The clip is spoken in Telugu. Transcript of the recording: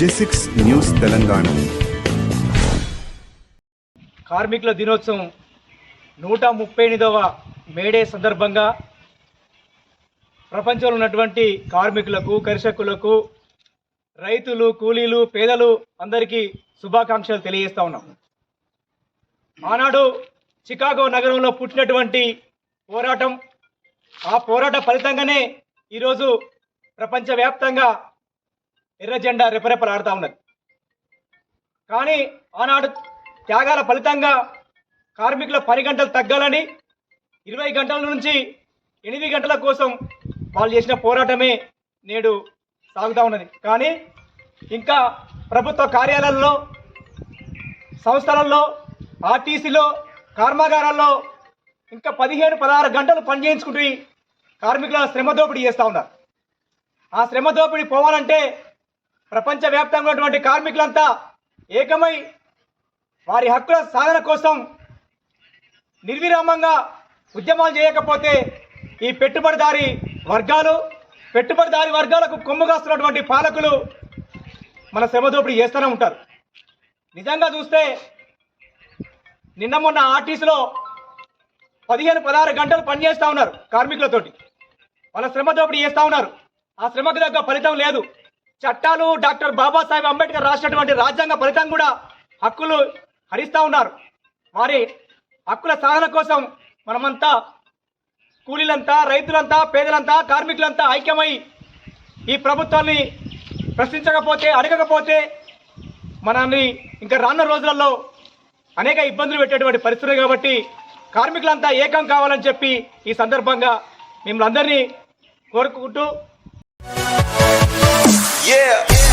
జెసిక్స్ న్యూస్ తెలంగాణ. కార్మికుల దినోత్సవం నూట ముప్పై ఎనిమిదవ మేడే సందర్భంగా ప్రపంచంలో ఉన్నటువంటి కార్మికులకు కర్షకులకు రైతులు కూలీలు పేదలు అందరికీ శుభాకాంక్షలు తెలియజేస్తా ఉన్నాం. ఆనాడు చికాగో నగరంలో పుట్టినటువంటి పోరాటం ఆ పోరాట ఫలితంగానే ఈరోజు ప్రపంచవ్యాప్తంగా ఎర్ర జెండా రెపరెపలాడుతూ ఉన్నది. కానీ ఆనాడు త్యాగాల ఫలితంగా కార్మికుల పని గంటలు తగ్గాలని ఇరవై గంటల నుంచి ఎనిమిది గంటల కోసం వాళ్ళు చేసిన పోరాటమే నేడు సాగుతూ ఉన్నది. కానీ ఇంకా ప్రభుత్వ కార్యాలయాల్లో సంస్థలలో ఆర్టీసీలో కర్మాగారాల్లో ఇంకా పదిహేను పదహారు గంటలు పనిచేయించుకుంటూ చేయించుకుంటూ కార్మికుల శ్రమ దోపిడీ చేస్తూ ఉన్నారు. ఆ శ్రమ దోపిడీ పోవాలంటే ప్రపంచవ్యాప్తంగా ఉన్నటువంటి కార్మికులంతా ఏకమై వారి హక్కుల సాధన కోసం నిర్విరామంగా ఉద్యమాలు చేయకపోతే ఈ పెట్టుబడిదారి వర్గాలు పెట్టుబడిదారి వర్గాలకు కొమ్ముగాస్తున్నటువంటి పాలకులు మన శ్రమ దోపిడీ చేస్తూనే ఉంటారు. నిజంగా చూస్తే నిన్న మొన్న ఆర్టీసీలో పదిహేను పదహారు గంటలు పనిచేస్తూ ఉన్నారు కార్మికులతోటి. వాళ్ళ శ్రమ దోపిడీ చేస్తూ ఉన్నారు. ఆ శ్రమకు తగ్గ ఫలితం లేదు. చట్టాలు డాక్టర్ బాబాసాహెబ్ అంబేద్కర్ రాసినటువంటి రాజ్యాంగ ఫలితం కూడా హక్కులు హరిస్తూ ఉన్నారు. వారి హక్కుల సాధన కోసం మనమంతా కూలీలంతా రైతులంతా పేదలంతా కార్మికులంతా ఐక్యమై ఈ ప్రభుత్వాన్ని ప్రశ్నించకపోతే అడగకపోతే మనల్ని ఇంకా రాన్న రోజులలో అనేక ఇబ్బందులు పెట్టేటువంటి పరిస్థితులు కాబట్టి కార్మికులంతా ఏకం కావాలని చెప్పి ఈ సందర్భంగా మిమ్మల్ని అందరినీ కోరుకుంటూ Yeah.